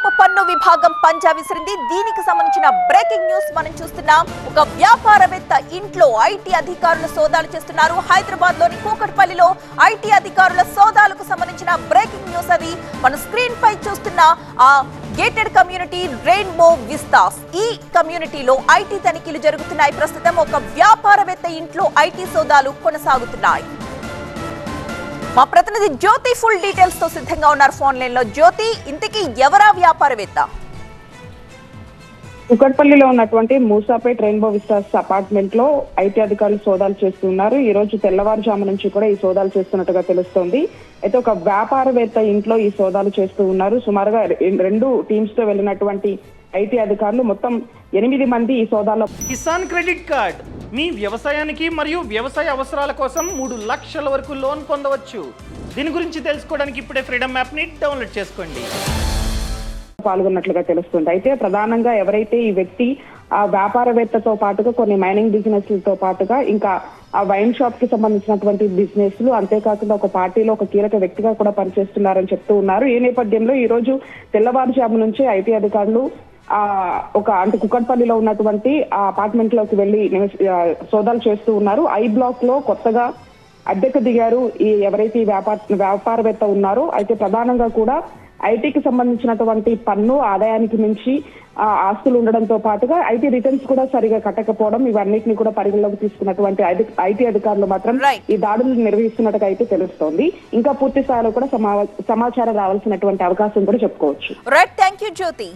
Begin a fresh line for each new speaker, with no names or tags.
ఆదాయపు పన్ను విభాగం పంజా విసిరింది. దీనికి సంబంధించిన బ్రేకింగ్ న్యూస్ మనం చూస్తున్నాం. ఒక వ్యాపారవేత్త ఇంట్లో ఐటీ అధికారులు సోదాలు చేస్తున్నారు. హైదరాబాద్లోని కూకట్పల్లిలో ఐటీ అధికారుల సోదాలకు సంబంధించిన బ్రేకింగ్ న్యూస్ అది. మన స్క్రీన్ పై చూస్తున్న ఆ గేటెడ్ కమ్యూనిటీ రెయిన్బో విస్తాస్. ఈ కమ్యూనిటీలో ఐటీ తనిఖీలు జరుగుతున్నాయి. ప్రస్తుతం ఒక వ్యాపారవేత్త ఇంట్లో ఐటీ సోదాలు కొనసాగుతున్నాయి. మా ప్రతినిధి జ్యోతి ఫుల్ డీటెయిల్స్తో సిద్ధంగా ఉన్నారు ఫోన్ లైన్లో. జ్యోతి ఇంతకీ ఎవరా వ్యాపారవేత్త?
కుకట్పల్లిలో ఉన్నటువంటి మూసాపేట్ రెయిన్బో విస్టాస్ అపార్ట్మెంట్లో ఐటీ అధికారులు సోదాలు చేస్తున్నారు. ఈ రోజు తెల్లవారుజాము నుంచి కూడా ఈ సోదాలు చేస్తున్నట్టుగా తెలుస్తోంది. అయితే ఒక వ్యాపారవేత్త ఇంట్లో ఈ సోదాలు చేస్తూ ఉన్నారు. సుమారుగా రెండు టీమ్స్తో వెళ్ళినటువంటి ఐటీ అధికారులు మొత్తం ఎనిమిది మంది ఈ సోదాలో
కిసాన్ క్రెడిట్ కార్డ్ మీ వ్యవసాయానికి మరియు వ్యవసాయ అవసరాల కోసం మూడు లక్షల వరకు లోన్ పొందవచ్చు. దీని గురించి తెలుసుకోవడానికి ఇప్పుడే ఫ్రీడమ్ యాప్ని డౌన్లోడ్ చేసుకోండి.
పాల్గొన్నట్లుగా తెలుస్తుంది. అయితే ప్రధానంగా ఎవరైతే ఈ వ్యక్తి ఆ వ్యాపారవేత్తతో పాటుగా కొన్ని మైనింగ్ బిజినెస్లతో పాటుగా ఇంకా ఆ వైన్ షాప్కి సంబంధించినటువంటి బిజినెస్లు అంతేకాకుండా ఒక పార్టీలో ఒక కీలక వ్యక్తిగా కూడా పనిచేస్తున్నారని చెప్తూ ఉన్నారు. ఈ నేపథ్యంలో ఈ రోజు తెల్లవారుజాము నుంచి ఐటీ అధికారులు ఒక అంటే కుక్కట్పల్లిలో ఉన్నటువంటి ఆ అపార్ట్మెంట్లోకి వెళ్ళి సోదాలు చేస్తూ ఉన్నారు. ఐ బ్లాక్లో కొత్తగా అద్దెకు దిగారు ఈ ఎవరైతే ఈ వ్యాపార వ్యాపారవేత్త ఉన్నారో అయితే ప్రధానంగా కూడా ఐటీకి సంబంధించినటువంటి పన్ను ఆదాయానికి మించి ఆ, ఆస్తులు ఉండడంతో పాటుగా ఐటీ రిటర్న్స్ కూడా సరిగా కట్టకపోవడం ఇవన్నిటిని కూడా పరిగణలోకి తీసుకున్నటువంటి ఐటీ- అధికారులు మాత్రం. ఈ దాడులు నిర్వహిస్తున్నట్టుగా అయితే తెలుస్తోంది. ఇంకా పూర్తి స్థాయిలో కూడా సమా- సమాచారం రావాల్సినటువంటి అవకాశం కూడా చెప్పుకోవచ్చు.
Right thank you Jyothi